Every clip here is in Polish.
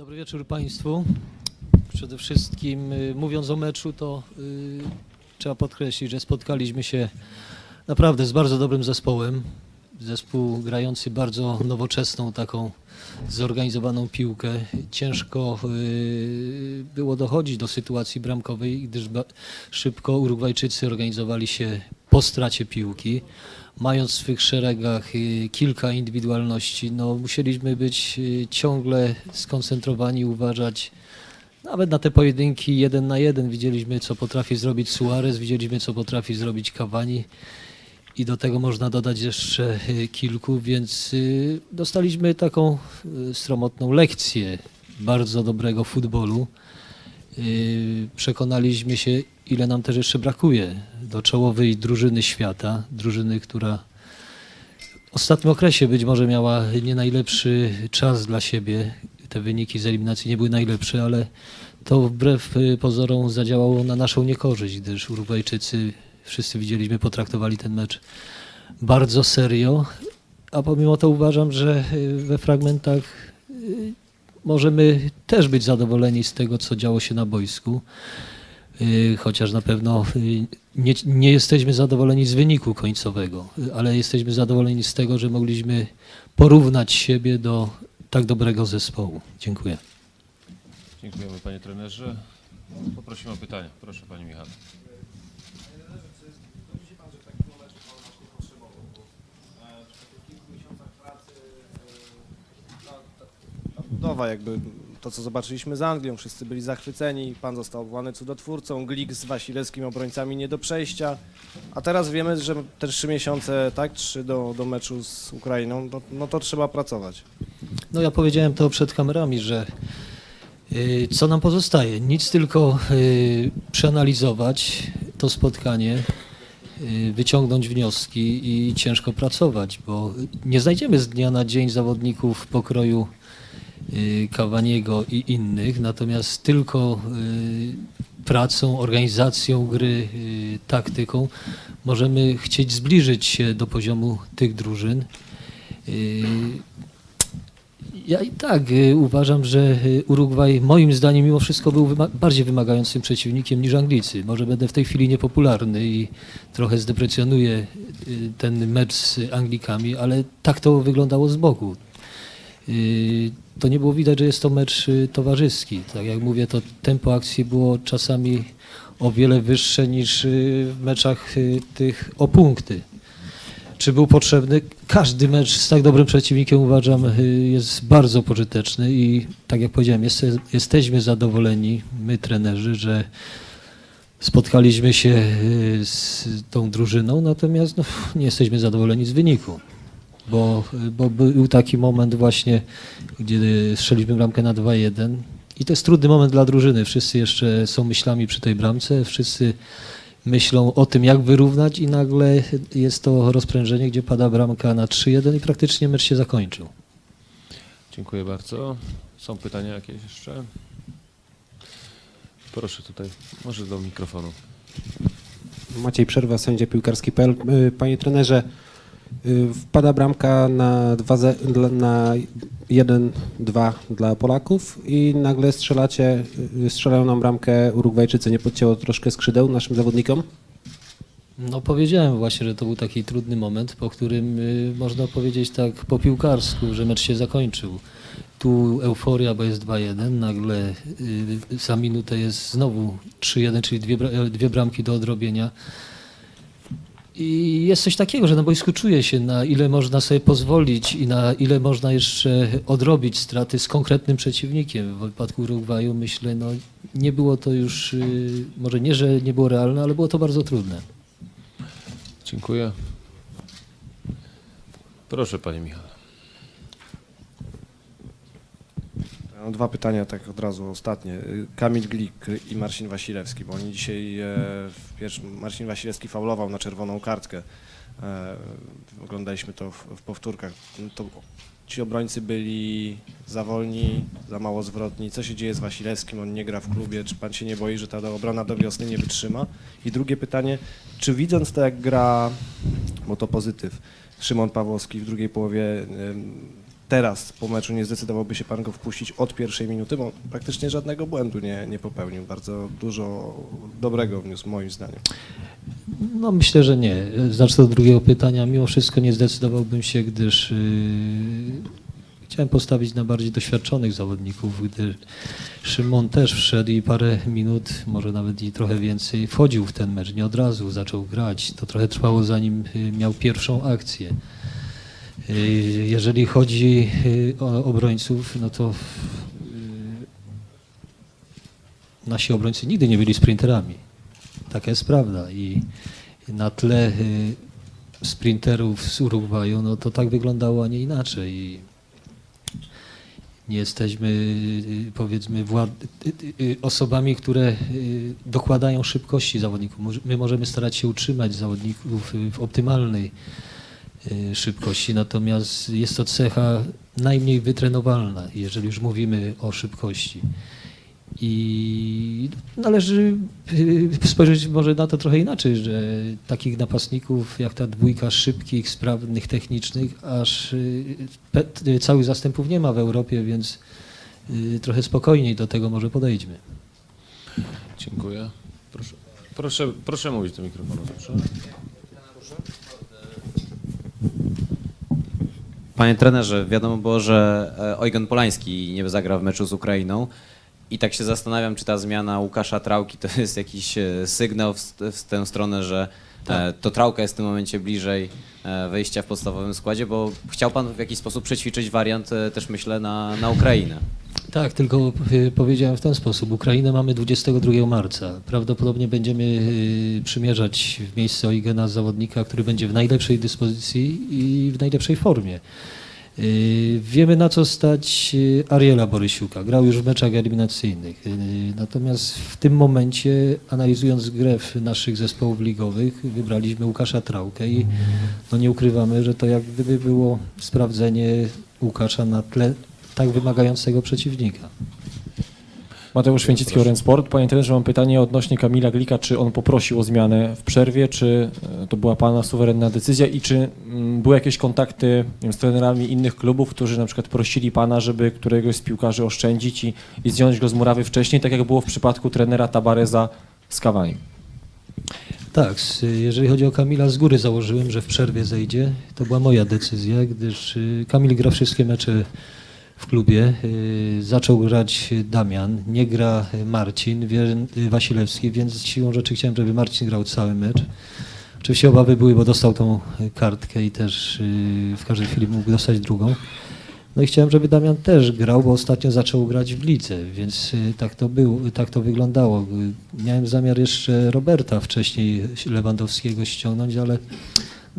Dobry wieczór Państwu. Przede wszystkim y, mówiąc o meczu, to y, trzeba podkreślić, że spotkaliśmy się naprawdę z bardzo dobrym zespołem. Zespół grający bardzo nowoczesną, taką zorganizowaną piłkę. Ciężko y, było dochodzić do sytuacji bramkowej, gdyż szybko Urugwajczycy organizowali się po stracie piłki. Mając w swych szeregach y, kilka indywidualności, no, musieliśmy być y, ciągle skoncentrowani, uważać nawet na te pojedynki jeden na jeden. Widzieliśmy, co potrafi zrobić Suarez, widzieliśmy, co potrafi zrobić Cavani i do tego można dodać jeszcze y, kilku, więc dostaliśmy taką sromotną lekcję bardzo dobrego futbolu. Przekonaliśmy się, ile nam też jeszcze brakuje do czołowej drużyny świata, drużyny, która w ostatnim okresie być może miała nie najlepszy czas dla siebie. Te wyniki z eliminacji nie były najlepsze, ale to wbrew y, pozorom zadziałało na naszą niekorzyść, gdyż Urugwajczycy, wszyscy widzieliśmy, potraktowali ten mecz bardzo serio, a pomimo to uważam, że y, we fragmentach y, możemy też być zadowoleni z tego, co działo się na boisku. Y, Chociaż na pewno y, nie, nie jesteśmy zadowoleni z wyniku końcowego, y, ale jesteśmy zadowoleni z tego, że mogliśmy porównać siebie do tak dobrego zespołu. Dziękuję. Dziękujemy panie trenerze. Poprosimy o pytania. Proszę panie Michał. budowa, jakby to, co zobaczyliśmy z Anglią, wszyscy byli zachwyceni, pan został obłany cudotwórcą, Glik z Wasilewskim obrońcami nie do przejścia, a teraz wiemy, że te trzy miesiące, tak, trzy do, do meczu z Ukrainą, no, no to trzeba pracować. No ja powiedziałem to przed kamerami, że y, co nam pozostaje? Nic tylko y, przeanalizować to spotkanie, y, wyciągnąć wnioski i ciężko pracować, bo nie znajdziemy z dnia na dzień zawodników pokroju y, Cavaniego i innych, natomiast tylko y, pracą, organizacją gry, y, taktyką możemy chcieć zbliżyć się do poziomu tych drużyn. Y, ja i tak y, uważam, że y, Urugwaj moim zdaniem mimo wszystko był wyma- bardziej wymagającym przeciwnikiem niż Anglicy. Może będę w tej chwili niepopularny i trochę zdeprecjonuję y, ten mecz z Anglikami, ale tak to wyglądało z boku. Y, To nie było widać, że jest to mecz y, towarzyski. Tak jak mówię, to tempo akcji było czasami o wiele wyższe niż y, w meczach tych o punkty czy był potrzebny. Każdy mecz z tak dobrym przeciwnikiem uważam jest bardzo pożyteczny i tak jak powiedziałem, jest, jesteśmy zadowoleni, my trenerzy, że spotkaliśmy się z tą drużyną, natomiast no, nie jesteśmy zadowoleni z wyniku. Bo, bo był taki moment właśnie, gdzie strzeliśmy bramkę na 2-1 i to jest trudny moment dla drużyny. Wszyscy jeszcze są myślami przy tej bramce, wszyscy myślą o tym, jak wyrównać i nagle jest to rozprężenie, gdzie pada bramka na 3-1 i praktycznie mecz się zakończył. Dziękuję bardzo. Są pytania jakieś jeszcze? Proszę tutaj, może do mikrofonu. Maciej Przerwa, sędzia piłkarski.pl. Y, Panie trenerze, wpada bramka na, dwa ze- dla- na 1-2 dla Polaków i nagle strzelacie, y, strzelają nam bramkę Urugwajczycy. Nie podcięło troszkę skrzydeł naszym zawodnikom? No powiedziałem właśnie, że to był taki trudny moment, po którym y, można powiedzieć tak po piłkarsku, że mecz się zakończył. Tu euforia, bo jest 2-1, nagle y, za minutę jest znowu 3-1, czyli dwie, bra- dwie bramki do odrobienia. I jest coś takiego, że na boisku czuje się, na ile można sobie pozwolić i na ile można jeszcze odrobić straty z konkretnym przeciwnikiem. W wypadku Urugwaju myślę, no nie było to już, y, może nie, że nie było realne, ale było to bardzo trudne. Dziękuję. Proszę panie Michał. Mam dwa pytania, tak od razu ostatnie. Kamil Glik i Marcin Wasilewski, bo oni dzisiaj, e, Marcin Wasilewski faulował na czerwoną kartkę. E, Oglądaliśmy to w, w powtórkach. No To ci obrońcy byli za wolni, za mało zwrotni. Co się dzieje z Wasilewskim? On nie gra w klubie. Czy pan się nie boi, że ta obrona do wiosny nie wytrzyma? I drugie pytanie, czy widząc to jak gra, bo to pozytyw, Szymon Pawłowski w drugiej połowie teraz po meczu nie zdecydowałby się pan go wpuścić od pierwszej minuty, bo praktycznie żadnego błędu nie, nie popełnił. Bardzo dużo dobrego wniósł moim zdaniem. No myślę, że nie. Zacznę od drugiego pytania. Mimo wszystko nie zdecydowałbym się, gdyż yy, chciałem postawić na bardziej doświadczonych zawodników, gdy Szymon też wszedł i parę minut, może nawet i trochę więcej, wchodził w ten mecz. Nie od razu zaczął grać. To trochę trwało zanim yy, miał pierwszą akcję. Yy, Jeżeli chodzi yy, o obrońców, no to yy, nasi obrońcy nigdy nie byli sprinterami. Taka jest prawda. I na tle y, sprinterów z Urugwaju, no to tak wyglądało, a nie inaczej. I nie jesteśmy, y, powiedzmy, y, y, osobami, które y, dokładają szybkości zawodników. My możemy starać się utrzymać zawodników y, w optymalnej y, szybkości, natomiast jest to cecha najmniej wytrenowalna, jeżeli już mówimy o szybkości. I należy y, spojrzeć może na to trochę inaczej, że takich napastników jak ta dwójka szybkich, sprawnych, technicznych, aż y, y, całych zastępów nie ma w Europie, więc y, trochę spokojniej do tego może podejdźmy. Dziękuję. Proszę, proszę, proszę mówić do mikrofonu, dobrze? Panie trenerze, wiadomo było, że e, Eugen Polański nie zagra w meczu z Ukrainą i tak się zastanawiam, czy ta zmiana Łukasza Trałki to jest jakiś e, sygnał w, w tę stronę, że e, to Trałka jest w tym momencie bliżej wejścia w podstawowym składzie, bo chciał pan w jakiś sposób przećwiczyć wariant też myślę na, na Ukrainę. Tak, tylko y, powiedziałem w ten sposób. Ukrainę mamy 22 marca. Prawdopodobnie będziemy y, przymierzać w miejsce Oigena zawodnika, który będzie w najlepszej dyspozycji i w najlepszej formie. Y, Wiemy na co stać Ariela Borysiuka. Grał już w meczach eliminacyjnych. Natomiast w tym momencie, analizując grę naszych zespołów ligowych, wybraliśmy Łukasza Trałkę i no nie ukrywamy, że to jak gdyby było sprawdzenie Łukasza na tle tak wymagającego przeciwnika. Mateusz Święcicki, Oren Sport. Panie trenerze, mam pytanie odnośnie Kamila Glika. Czy on poprosił o zmianę w przerwie, czy e, to była Pana suwerenna decyzja i czy mm, były jakieś kontakty wiem, z trenerami innych klubów, którzy na przykład prosili Pana, żeby któregoś z piłkarzy oszczędzić i, i zdjąć go z murawy wcześniej, tak jak było w przypadku trenera Tabareza z Kawani? Tak, jeżeli chodzi o Kamila, z góry założyłem, że w przerwie zejdzie. To była moja decyzja, gdyż y, Kamil gra wszystkie mecze w klubie. Y, Zaczął grać Damian, nie gra Marcin y, Wasilewski, więc siłą rzeczy chciałem, żeby Marcin grał cały mecz. Oczywiście obawy były, bo dostał tą kartkę i też y, w każdej chwili mógł dostać drugą. No i chciałem, żeby Damian też grał, bo ostatnio zaczął grać w lidze, więc tak to było, tak to wyglądało. Miałem zamiar jeszcze Roberta wcześniej Lewandowskiego ściągnąć, ale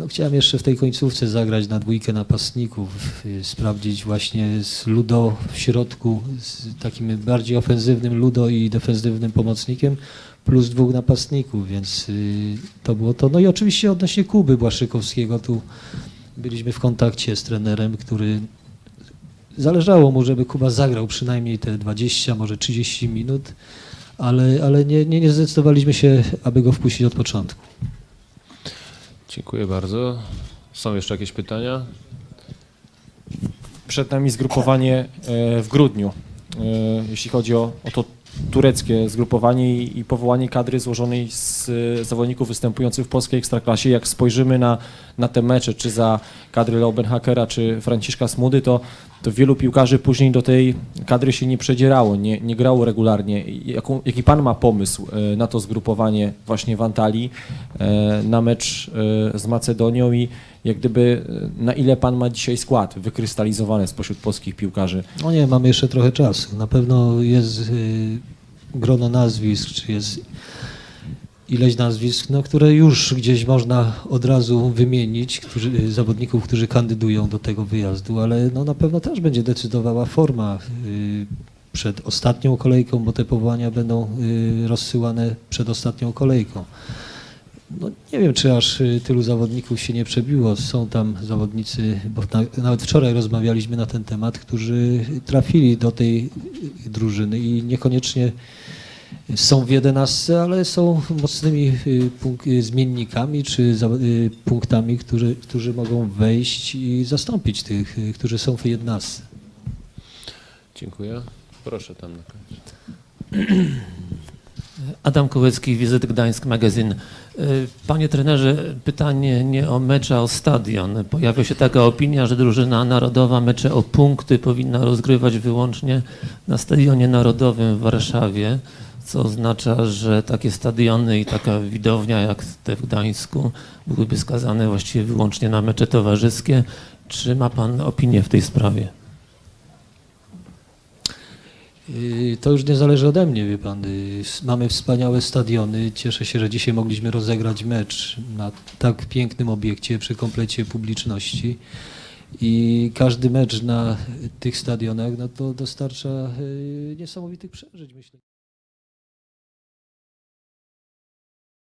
no, chciałem jeszcze w tej końcówce zagrać na dwójkę napastników, y, sprawdzić właśnie z Ludo w środku, z takim bardziej ofensywnym Ludo i defensywnym pomocnikiem, plus dwóch napastników, więc y, to było to. No i oczywiście odnośnie Kuby Błaszczykowskiego, tu byliśmy w kontakcie z trenerem, który zależało mu, żeby Kuba zagrał przynajmniej te 20, może 30 minut, ale, ale nie, nie, nie zdecydowaliśmy się, aby go wpuścić od początku. Dziękuję bardzo. Są jeszcze jakieś pytania? Przed nami zgrupowanie e, w grudniu, e, jeśli chodzi o, o to tureckie zgrupowanie i, powołanie kadry złożonej z e, zawodników występujących w polskiej ekstraklasie. Jak spojrzymy na, na te mecze, czy za kadry Laubenhackera, czy Franciszka Smudy, to, to wielu piłkarzy później do tej kadry się nie przedzierało, nie, nie grało regularnie. Jaką, jaki pan ma pomysł e, na to zgrupowanie właśnie w Antalii, e, na mecz e, z Macedonią i jak gdyby na ile pan ma dzisiaj skład wykrystalizowany spośród polskich piłkarzy? No nie, mamy jeszcze trochę czasu. Na pewno jest grono nazwisk, czy jest ileś nazwisk, no, które już gdzieś można od razu wymienić, którzy, zawodników, którzy kandydują do tego wyjazdu, ale no, na pewno też będzie decydowała forma y, przed ostatnią kolejką, bo te powołania będą y, rozsyłane przed ostatnią kolejką. No, nie wiem, czy aż y, tylu zawodników się nie przebiło. Są tam zawodnicy, bo na, nawet wczoraj rozmawialiśmy na ten temat, którzy trafili do tej drużyny i niekoniecznie są w 11, ale są mocnymi y, punk- y, zmiennikami czy za- y, punktami, którzy, którzy mogą wejść i zastąpić tych, którzy są w 11. Dziękuję. Proszę tam na koniec. Adam Kołecki, Wizyt Gdańsk Magazyn. Panie trenerze, pytanie nie o mecz, a o stadion. Pojawia się taka opinia, że drużyna narodowa mecze o punkty powinna rozgrywać wyłącznie na Stadionie Narodowym w Warszawie, co oznacza, że takie stadiony i taka widownia jak te w Gdańsku byłyby skazane właściwie wyłącznie na mecze towarzyskie. Czy ma Pan opinię w tej sprawie? Y, To już nie zależy ode mnie, wie pan. Y, s- Mamy wspaniałe stadiony. Cieszę się, że dzisiaj mogliśmy rozegrać mecz na tak pięknym obiekcie przy komplecie publiczności. I każdy mecz na tych stadionach no to dostarcza y, niesamowitych przeżyć, myślę.